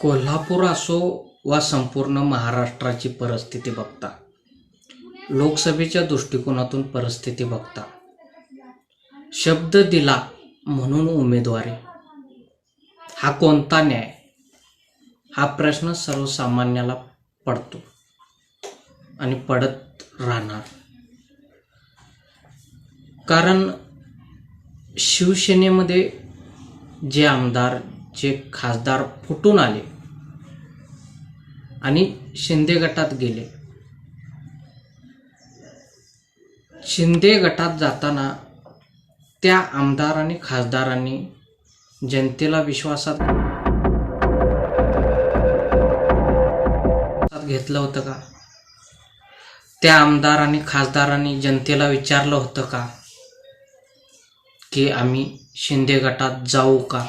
कोल्हापूर असो वा संपूर्ण महाराष्ट्राची परिस्थिती बघता लोकसभेच्या दृष्टिकोनातून परिस्थिती बघता शब्द दिला म्हणून उमेदवारी हा कोणता न्याय? हा प्रश्न सर्वसामान्याला पडतो आणि पडत राहणार. कारण शिवसेनेमध्ये जे आमदार चे खासदार फुटून आले आणि शिंदे गटात गेले. शिंदे गटात जाताना त्या आमदार आणि खासदारांनी जनतेला विश्वासात घेतलं होतं का? त्या आमदार आणि खासदारांनी जनतेला विचारलं होतं का? की आम्ही शिंदे गटात जाऊ का?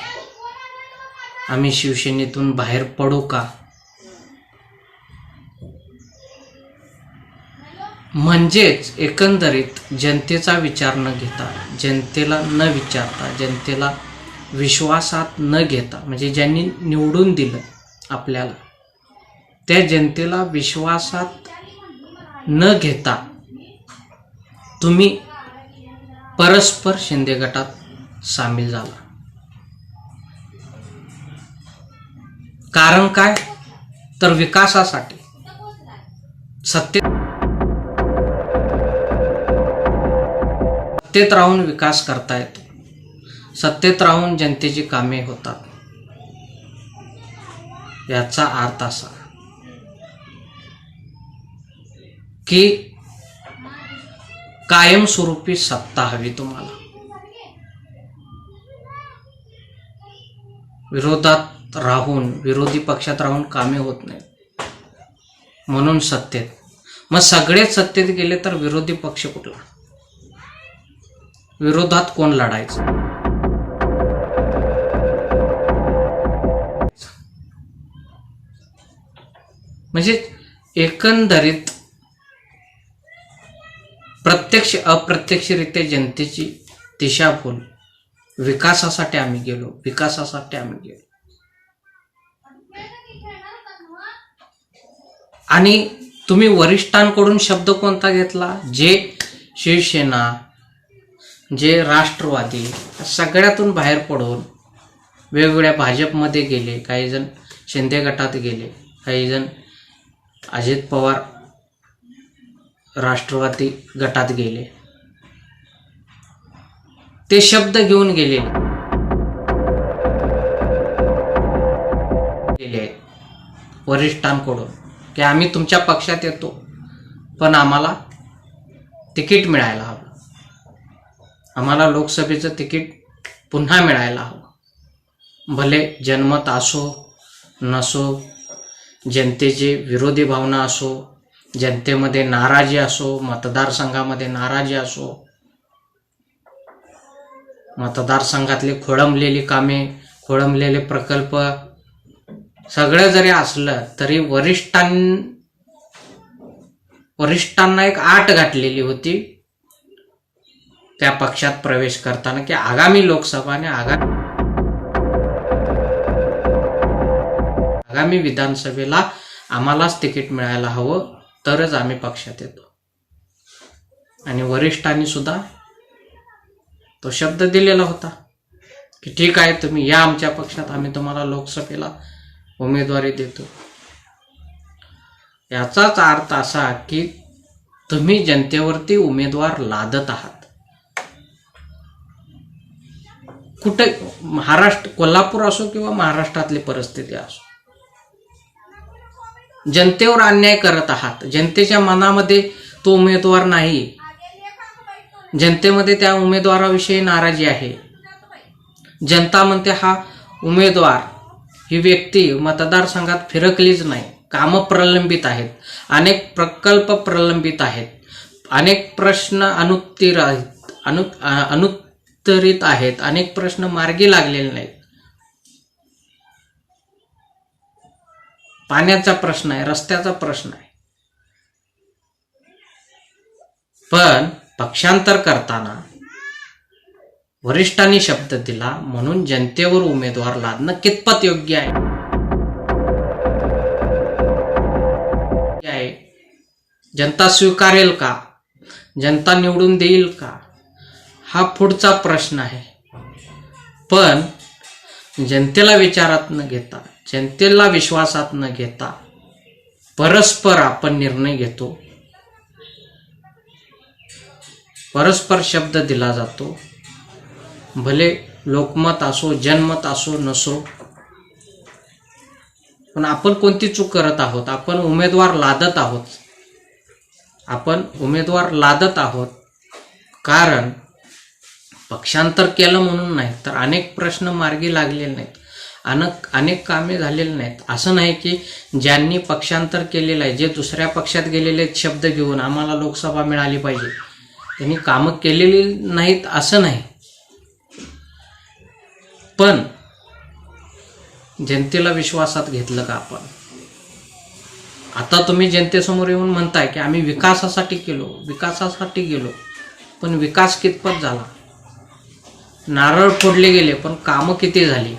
आम्ही शिवसेनेतून बाहेर पडू का? म्हणजेच एकंदरीत जनतेचा विचार न घेता जनतेला न विचारता जनतेला विश्वासात न घेता म्हणजे ज्यांनी निवडून दिलं आपल्याला त्या जनतेला विश्वासात न घेता तुम्ही परस्पर शिंदे गटात सामील झाला. कारण काय? तर विकासासाठी. सत्तेत सत्तेत राहून विकास करता येतो. सत्तेत राहून जनतेची कामे होतात. याचा अर्थ असा की कायमस्वरूपी सत्ता हवी तुम्हाला. विरोधात राहून विरोधी पक्षात राहून कामे होत नाहीत. म्हणून सत्तेत. मग सगळेच सत्तेत गेले तर विरोधी पक्ष कुठला? विरोधात कोण लढायचं? म्हणजे एकंदरीत प्रत्यक्ष अप्रत्यक्षरित्या जनतेची दिशाभूल. विकासासाठी आम्ही गेलो विकासासाठी आम्ही गेलो. आणि तुम्ही वरिष्ठांकडून शब्द कोणता घेतला? जे शिवसेना जे राष्ट्रवादी सगळ्यातून बाहेर पडून वेगवेगळ्या भाजपमध्ये गेले काही जण शिंदे गटात गेले काही जण अजित पवार राष्ट्रवादी गटात गेले. ते शब्द घेऊन गेले. गेले. वरिष्ठांकडून. की आम्ही तुमच्या पक्षात येतो पण आम्हाला तिकीट मिळायला हवं. आम्हाला लोकसभेचं तिकीट पुन्हा मिळायला हवं. भले जनमत असो नसो जनतेची विरोधी भावना असो जनतेमध्ये नाराजी असो मतदारसंघामध्ये नाराजी असो मतदारसंघातली खोळंबलेली कामे खोळंबलेले प्रकल्प सगळं जरी असलं तरी वरिष्ठां वरिष्ठांना एक आट घातलेली होती. त्या पक्षात प्रवेश करताना की आगामी लोकसभा आणि आगामी आगामी विधानसभेला आम्हालाच तिकीट मिळायला हवं तरच आम्ही पक्षात येतो. आणि वरिष्ठांनी सुद्धा तो शब्द दिलेला होता की ठीक आहे तुम्ही या आमच्या पक्षात आम्ही तुम्हाला लोकसभेला उमेदवारी देतो. याचाच अर्थ असा की तुम्ही जनतेवरती उमेदवार लादत आहात. कुठे महाराष्ट्र कोल्हापूर असो किंवा महाराष्ट्रातली परिस्थिती असो. जनतेवर अन्याय करत आहात. जनतेच्या मनामध्ये तो उमेदवार नाही. जनतेमध्ये त्या उमेदवाराविषयी नाराजी आहे. जनता म्हणते हा उमेदवार ही व्यक्ती मतदारसंघात फिरकलीच नाही. कामं प्रलंबित आहेत. अनेक प्रकल्प प्रलंबित आहेत. अनेक प्रश्न अनुत्तीर आहेत अनु अनुत्तरित आहेत. अनेक प्रश्न मार्गी लागलेले नाहीत. पाण्याचा प्रश्न आहे रस्त्याचा प्रश्न आहे. पण पक्षांतर करताना वरिष्ठांनी शब्द दिला म्हणून जनतेवर उमेदवार लादणं कितपत योग्य आहे? जनता स्वीकारेल का? जनता निवडून देईल का? हा पुढचा प्रश्न आहे. पण जनतेला विचारात न घेता जनतेला विश्वासात न घेता परस्पर आपण निर्णय घेतो. परस्पर शब्द दिला जातो. भले लोकमत असो जनमत असो नसो. पण आपण कोणती चूक करत आहोत? आपण उमेदवार लादत आहोत. आपण उमेदवार लादत आहोत कारण पक्षांतर केलं म्हणून नाही तर अनेक प्रश्न मार्गी लागलेले नाहीत. अनेक अनेक कामे झालेली नाहीत. असं नाही की ज्यांनी पक्षांतर केलेलं आहे जे दुसऱ्या पक्षात गेलेले शब्द घेऊन आम्हाला लोकसभा मिळाली पाहिजे. त्यांनी कामं केलेली नाहीत असं नाही. पण जनतेला विश्वासात घेतलं का आपण? आता तुम्ही जनतेसमोर येऊन म्हणताय की आम्ही विकासासाठी केलो विकासासाठी गेलो पण विकास कितपत झाला? नारळ फोडले गेले पण कामं किती झाली?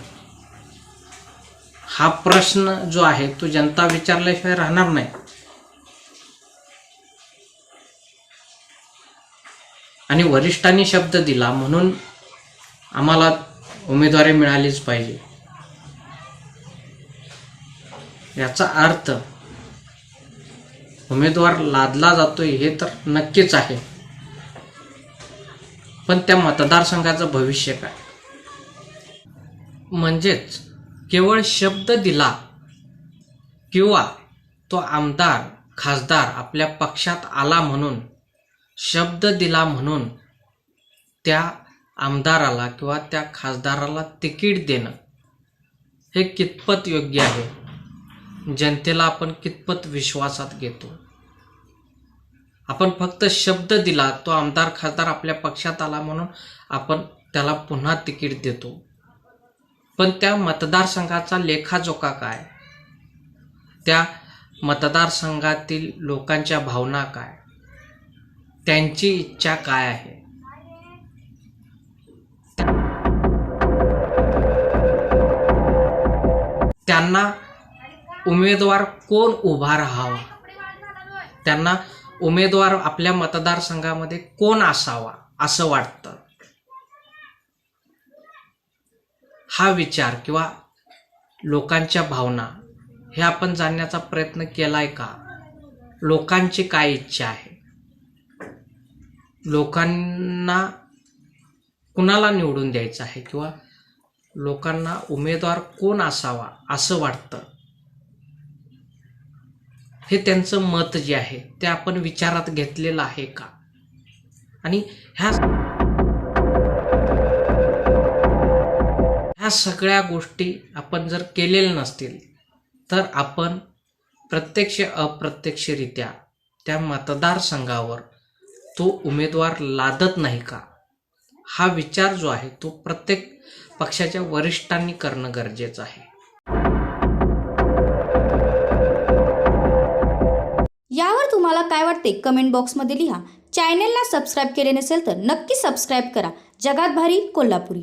हा प्रश्न जो आहे तो जनता विचारल्याशिवाय राहणार नाही. आणि वरिष्ठांनी शब्द दिला म्हणून आम्हाला उमेदवारी मिळालीच पाहिजे. याचा अर्थ उमेदवार लादला जातोय हे तर नक्कीच आहे. पण त्या मतदारसंघाचं भविष्य काय? म्हणजेच केवळ शब्द दिला किंवा तो आमदार खासदार आपल्या पक्षात आला म्हणून शब्द दिला म्हणून त्या आमदाराला किंवा त्या खासदाराला तिकीट देणं हे कितपत योग्य आहे? जनतेला आपण कितपत विश्वासात घेतो? आपण फक्त शब्द दिला तो आमदार खासदार आपल्या पक्षात आला म्हणून आपण त्याला पुन्हा तिकीट देतो. पण त्या मतदारसंघाचा लेखाजोखा काय? त्या मतदारसंघातील लोकांच्या भावना काय? त्यांची इच्छा काय आहे? त्यांना उमेदवार कोण उभा राहावा? त्यांना उमेदवार आपल्या मतदारसंघामध्ये कोण असावा असं वाटतं? हा विचार किंवा लोकांच्या भावना हे आपण जाणण्याचा प्रयत्न केलाय का? लोकांची काय इच्छा आहे? लोकांना कुणाला निवडून द्यायचं आहे किंवा लोकांना उमेदवार कोण असावा असं वाटतं. हे त्यांचं मत जे आहे ते आपण विचारात घेतलेलं आहे का? आणि ह्या ह्या सगळ्या गोष्टी आपण जर केलेल्या नसतील तर आपण प्रत्यक्ष अप्रत्यक्षरित्या त्या मतदारसंघावर तो उमेदवार लादत नाही का? हा विचार जो आहे तो प्रत्येक पक्षाच्या वरिष्ठांनी करणं गरजेचं आहे. यावर तुम्हाला काय वाटते? कमेंट बॉक्समध्ये लिहा. चॅनेलला सबस्क्राईब केले नसेल तर नक्की सबस्क्राईब करा. जगात भारी कोल्हापुरी.